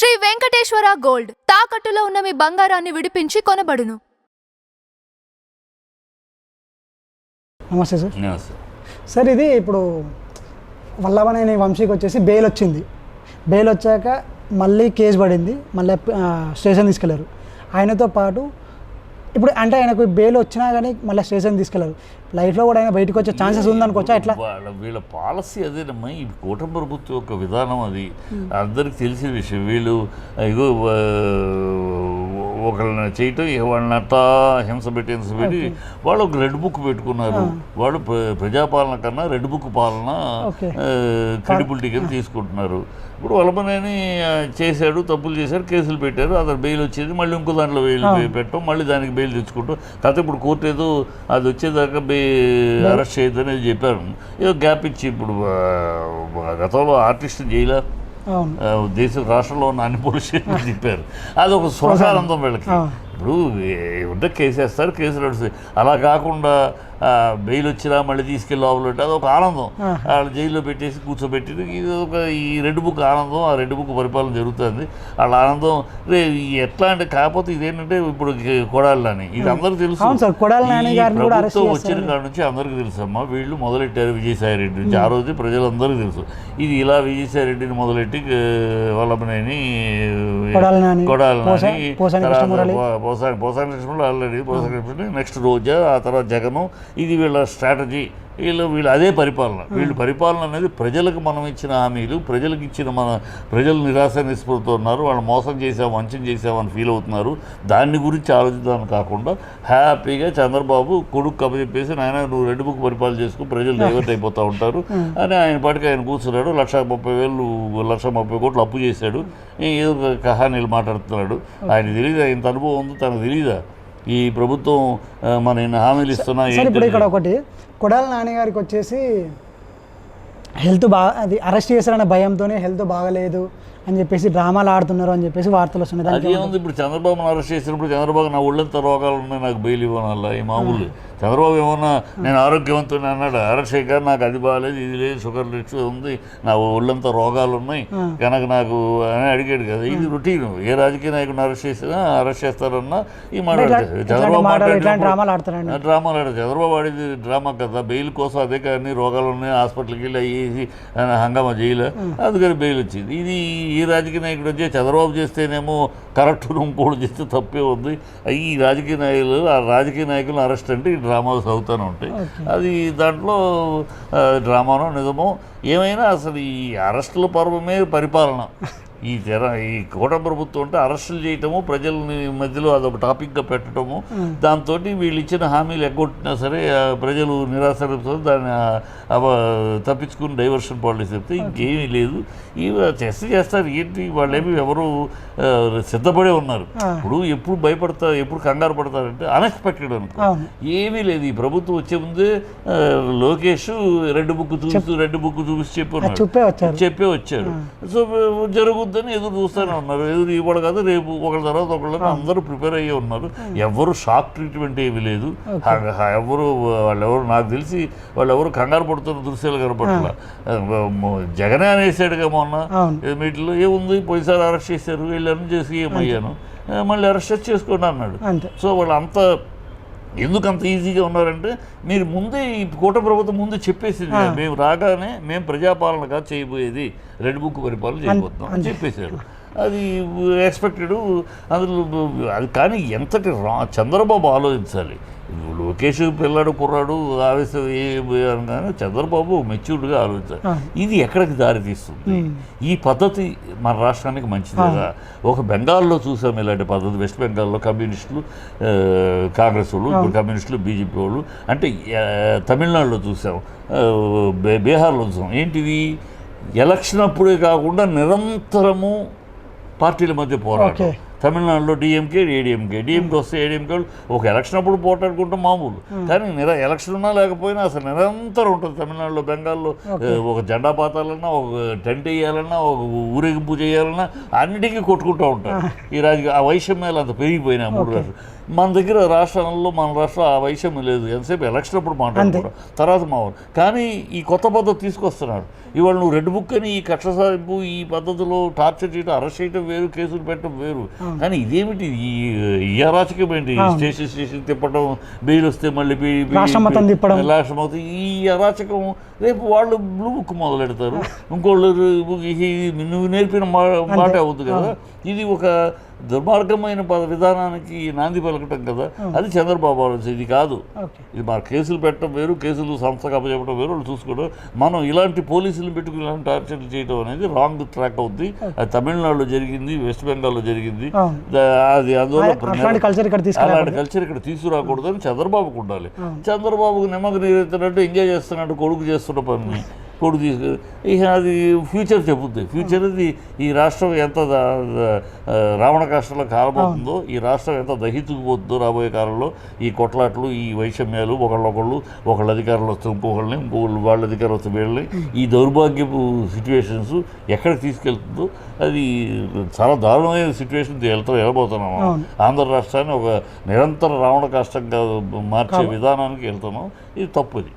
Shri Venkateswara gold. తాకట్టులో ఉన్న మీ బంగారాన్ని విడిపించి కొనబడును. నమస్తే సార్. సార్ ఇది ఇప్పుడు వల్లభనేని వంశీకి వచ్చేసి బెయిల్ వచ్చింది. బెయిల్ వచ్చాక మళ్ళీ కేసు పడింది. మళ్ళీ స్టేషన్ తీసుకెళ్ళారు. ఆయనతో పాటు ఇప్పుడు అంటే ఆయనకు బెయిల్ వచ్చినా కానీ మళ్ళీ స్టేషన్ తీసుకెళ్ళారు లైఫ్లో కూడా ఆయన బయటకు వచ్చే ఛాన్సెస్ ఉందనుకోవచ్చా? ఎట్లా? వాళ్ళ వీళ్ళ పాలసీ అదేనమ్మా ఈ కూటమి ప్రభుత్వం యొక్క విధానం అది. అందరికి తెలిసిన విషయం. వీళ్ళు ఇగో ఒకళ్ళని చేయటం వాళ్ళని అట్టా హింస పెట్టి హింస పెట్టి వాళ్ళు ఒక రెడ్ బుక్ పెట్టుకున్నారు. వాళ్ళు ప్ర- ప్రజాపాలన కన్నా రెడ్ బుక్ పాలన. క్రెడిబిలిటీ కింద తీసుకుంటున్నారు. ఇప్పుడు వలమనేని చేశాడు తప్పులు చేశాడు కేసులు పెట్టారు అతను బెయిల్ వచ్చేది మళ్ళీ ఇంకో దాంట్లో బెయిల్ పెట్టడం మళ్ళీ దానికి బెయిల్ తెచ్చుకుంటాం. కాకపోతే ఇప్పుడు కోర్టు ఏదో అది వచ్చేదాకా బె అరెస్ట్ చేయొద్దని ఏదో చెప్పారు. ఏదో గ్యాప్ ఇచ్చి ఇప్పుడు గతంలో ఆర్టిస్ట్ జైలా దేశ రాష్ట్రంలో ఉన్న అన్ని పోలీస్ స్టేషన్లు చెప్పారు అది ఒక సుఖానందం వీళ్ళకి. ఇప్పుడు ఉంటే కేసు వేస్తారు కేసు అలా కాకుండా బెయిల్ వచ్చినా మళ్ళీ తీసుకెళ్ళి లోపల అది ఒక ఆనందం. వాళ్ళు జైల్లో పెట్టేసి కూర్చోబెట్టి ఇది ఒక ఈ రెడ్ బుక్ ఆనందం ఆ రెడ్ బుక్ పరిపాలన జరుగుతుంది. వాళ్ళ ఆనందం రే ఎట్లా అంటే కాకపోతే ఇదేంటంటే ఇప్పుడు కొడాలని. ఇది అందరికీ తెలుసు. ప్రభుత్వం. వచ్చిన కాడ నుంచి అందరికీ తెలుసు అమ్మా వీళ్ళు మొదలెట్టారు విజయసాయి రెడ్డి నుంచి ఆ రోజు ప్రజలందరికీ తెలుసు. ఇది ఇలా విజయసాయి రెడ్డిని మొదలెట్టి వల్లభనేని కొడాలి నాని, కొడాలి పోసా- నాని, పోసాని కృష్ణమురళి. ఆల్రెడీ పోసాని నెక్స్ట్ రోజా ఆ తర్వాత జగను ఇది వీళ్ళ స్ట్రాటజీ వీళ్ళు వీళ్ళు అదే పరిపాలన. వీళ్ళు పరిపాలన అనేది ప్రజలకు మనం ఇచ్చిన హామీలు ప్రజలకు ఇచ్చిన మన ప్రజలు నిరాశ నిస్పృహతో ఉన్నారు వాళ్ళు మోసం చేసాం వంచన చేసామని ఫీల్ అవుతున్నారు. దాన్ని గురించి ఆలోచిద్దామని కాకుండా హ్యాపీగా చంద్రబాబు కొడుకు కప్పచెప్పేసి నాయన నువ్వు రెడ్ బుక్ పరిపాలన చేసుకో ప్రజలు డైవర్ట్ అయిపోతూ ఉంటారు. అని ఆయన పాటికి ఆయన కూర్చున్నాడు. లక్ష ముప్పై వేలు లక్ష ముప్పై కోట్లు అప్పు చేశాడు. ఏదో కహానీలు మాట్లాడుతున్నాడు. ఆయన తెలియదు ఇంత అనుభవం ఉంది తనకు తెలియదా ఈ ప్రభుత్వం మన హామీలు ఇస్తున్నా ఇప్పుడు ఇక్కడ ఒకటి. కొడాలి నాని గారికి వచ్చేసి హెల్త్ బాగా అది అరెస్ట్ చేశారనే భయంతోనే హెల్త్ బాగలేదు. అని చెప్పేసి డ్రామాలు ఆడుతున్నారు అని చెప్పేసి వార్తలు వస్తున్నాయి. అది ఏముంది ఇప్పుడు చంద్రబాబును అరెస్ట్ చేసినప్పుడు చంద్రబాబు నా ఒళ్ళంత రోగాలు ఉన్నాయి నాకు బెయిల్ ఇవ్వనల్లా? ఈ మామూలు చంద్రబాబు ఏమన్నా నేను ఆరోగ్యవంతుని అన్నాడు అరెస్ట్ చేయగానే నాకు అది బాగాలేదు ఇది లేదు షుగర్ లెట్స్ ఉంది నా ఒళ్ళంత రోగాలు ఉన్నాయి కనుక నాకు అని అడిగాడు కదా. ఇది రొటీన్ ఏ రాజకీయ నాయకుడిని అరెస్ట్ చేసినా అరెస్ట్ చేస్తారన్నా ఈ మాట చంద్రబాబు డ్రామాలు ఆడుతారండి ఆ డ్రామాలు ఆడారు చంద్రబాబు ఆడేది డ్రామా కదా బెయిల్ కోసం అదే కానీ రోగాలు ఉన్నాయి హాస్పిటల్కి వెళ్ళి అయ్యేసి హంగామా జైలు. అందుకని బెయిల్ వచ్చింది. ఇది ఈ రాజకీయ నాయకుడు వచ్చి చంద్రబాబు చేస్తేనేమో కరెక్ట్ ఇంకోటి చేస్తే తప్పే ఉంది. ఈ రాజకీయ నాయకులు ఆ రాజకీయ నాయకులు అరెస్ట్ అంటే ఈ డ్రామాలు సాగుతూనే ఉంటాయి. అది దాంట్లో డ్రామానో నిజమో ఏమైనా అసలు ఈ అరెస్టుల పర్వమే పరిపాలన. ఈ జన ఈ కూట ప్రభుత్వం అంటే అరెస్టులు చేయటము ప్రజల్ని మధ్యలో అదొక టాపిక్గా పెట్టడము దాంతో వీళ్ళు ఇచ్చిన హామీలు ఎగ్గొట్టినా సరే ప్రజలు నిరాశతో దాన్ని తప్పించుకుని డైవర్షన్ పాలిసీ చెప్తే ఇంకేమీ లేదు. ఇవి టెస్ట్ చేస్తారు. ఏంటి? వాళ్ళేమి ఎవరు సిద్ధపడే ఉన్నారు. ఇప్పుడు ఎప్పుడు భయపడతారు ఎప్పుడు కంగారు పడతారంటే అన్ఎక్స్పెక్టెడ్ అనుకో. ఏమీ లేదు. ఈ ప్రభుత్వం వచ్చే ముందే లోకేష్ రెడ్ బుక్ చూస్తూ రెడ్ బుక్ చూసి చెప్పి. చెప్పే వచ్చాడు సో జరుగుద్దని ఎదురు చూస్తూనే ఉన్నారు. ఎదురు ఇవ్వడు కాదు రేపు ఒకళ్ళ తర్వాత ఒకళ్ళని అందరూ ప్రిపేర్ అయ్యే ఉన్నారు. ఎవరు షాక్ ట్రీట్మెంట్ ఏమీ లేదు. ఎవరు వాళ్ళెవరు నాకు తెలిసి వాళ్ళెవరు కంగారు పడుతున్న దృశ్యాలు కనపట్ల జగనే అనేసాడుగా మొన్న వీటిలో ఏముంది పోయిసారి అరెస్ట్ చేశారు వీళ్ళని చేసి ఏమయ్యాను? మళ్ళీ అరెస్ట్ చేసుకోండి అన్నాడు. సో వాళ్ళు అంత ఎందుకు అంత ఈజీగా ఉన్నారంటే మీరు ముందే ఈ కూట ప్రభుత్వం ముందు చెప్పేసింది మేము రాగానే మేము ప్రజాపాలనగా చేయబోయేది రెడ్ బుక్ పరిపాలన చేయబోతున్నాం అని చెప్పేశారు. అది ఎక్స్పెక్టెడ్ అందులో అది కానీ ఎంతటి రా చంద్రబాబు ఆలోచించాలి. లోకేష్ పిల్లాడు కుర్రాడు ఆవేశం కానీ చంద్రబాబు మెచ్యూర్డ్గా ఆలోచించాలి ఇది ఎక్కడికి దారి తీస్తుంది ఈ పద్ధతి మన రాష్ట్రానికి మంచిది కదా. ఒక బెంగాల్లో చూసాం ఇలాంటి పద్ధతి. వెస్ట్ బెంగాల్లో కమ్యూనిస్టులు కాంగ్రెస్ వాళ్ళు ఇప్పుడు కమ్యూనిస్టులు బీజేపీ వాళ్ళు అంటే తమిళనాడులో చూసాం బీహార్లో చూసాం. ఏంటిది? ఎలక్షన్ అప్పుడే కాకుండా నిరంతరము పార్టీల మధ్య పోరాటం. తమిళనాడులో డిఎంకే ఏడిఎంకే డిఎంకే వస్తే ఏడిఎంకే ఒక ఎలక్షన్ అప్పుడు పోటాడుకుంటాం మామూలు. కానీ నిర ఎలక్షన్ ఉన్నా లేకపోయినా అసలు నిరంతరం ఉంటుంది తమిళనాడులో బెంగాల్లో ఒక జెండా పాతాలన్నా ఒక టెంట్ వేయాలన్నా ఒక ఊరేగింపు చేయాలన్నా అన్నిటికీ కొట్టుకుంటూ ఉంటారు. ఈ రాజకీయ ఆ వైషమ్యాలు అంత పెరిగిపోయినాయి మూడు రాష్ట్రాలు మన దగ్గర రాష్ట్రంలో మన రాష్ట్రం ఆ వైషమ్యం లేదు. ఎంతసేపు ఎలక్షన్ అప్పుడు మాట్లాడుకుంటాం. తర్వాత మావాడు కానీ ఈ కొత్త పద్ధతి తీసుకొస్తున్నాడు. ఇవాళ నువ్వు రెడ్ బుక్ అని ఈ కక్ష సాధింపు ఈ పద్ధతిలో టార్చర్ చేయడం అరెస్ట్ చేయడం వేరు కేసులు పెట్టడం వేరు. కానీ ఇదేమిటి? ఈ ఈ అరాచకం ఏంటి? స్టేషన్ స్టేషన్ తిప్పడం బెయిల్ వస్తే మళ్ళీ మొత్తం ఈ అరాచకం. రేపు వాళ్ళు బ్లూ బుక్ మొదలెడతారు. ఇంకోళ్ళు ఇది నువ్వు నేర్పిన మాట అవుతుంది కదా. ఇది ఒక దుర్మార్గమైన పద విధానానికి నాంది పలకటం కదా. అది చంద్రబాబు ఆలోచన. ఇది కాదు. ఇది మన కేసులు పెట్టడం వేరు కేసులు సంస్థకు అప్పచెప్పడం వేరు వాళ్ళు చూసుకోవడం. మనం ఇలాంటి పోలీసులు పెట్టుకుని ఇలాంటి టార్చర్లు చేయడం అనేది రాంగ్ ట్రాక్ అవుద్ది. అది తమిళనాడులో జరిగింది వెస్ట్ బెంగాల్లో జరిగింది. అది అందువల్ల అలాంటి కల్చర్ ఇక్కడ తీసుకురాకూడదని చంద్రబాబుకు ఉండాలి. చంద్రబాబుకు నిమ్మకు నీరెత్తినట్టు ఎంజాయ్ చేస్తున్నట్టు కొడుకు చేస్తున్న పని. కొడుకు తీసుకు ఇక అది ఫ్యూచర్ చెబుద్ది. ఫ్యూచర్ అది ఈ రాష్ట్రం ఎంత రావణ కాష్టంలో కాలబోతుందో ఈ రాష్ట్రం ఎంత దహితుకుపోతుందో రాబోయే కాలంలో ఈ కొట్లాట్లు ఈ వైషమ్యాలు ఒకళ్ళొకళ్ళు ఒకళ్ళ అధికారులు వస్తే ఇంకొకళ్ళని ఇంకొకళ్ళు వాళ్ళ అధికారులు వస్తే వీళ్ళని ఈ దౌర్భాగ్యపు సిచ్యువేషన్స్ ఎక్కడికి తీసుకెళ్తుందో అది చాలా దారుణమైన సిచ్యువేషన్ వెళ్తాం వెళ్ళబోతున్నాం అవును. ఆంధ్ర రాష్ట్రాన్ని ఒక నిరంతర రావణ కాష్టంగా మార్చే విధానానికి వెళ్తున్నాం. ఇది తప్పు ఇది.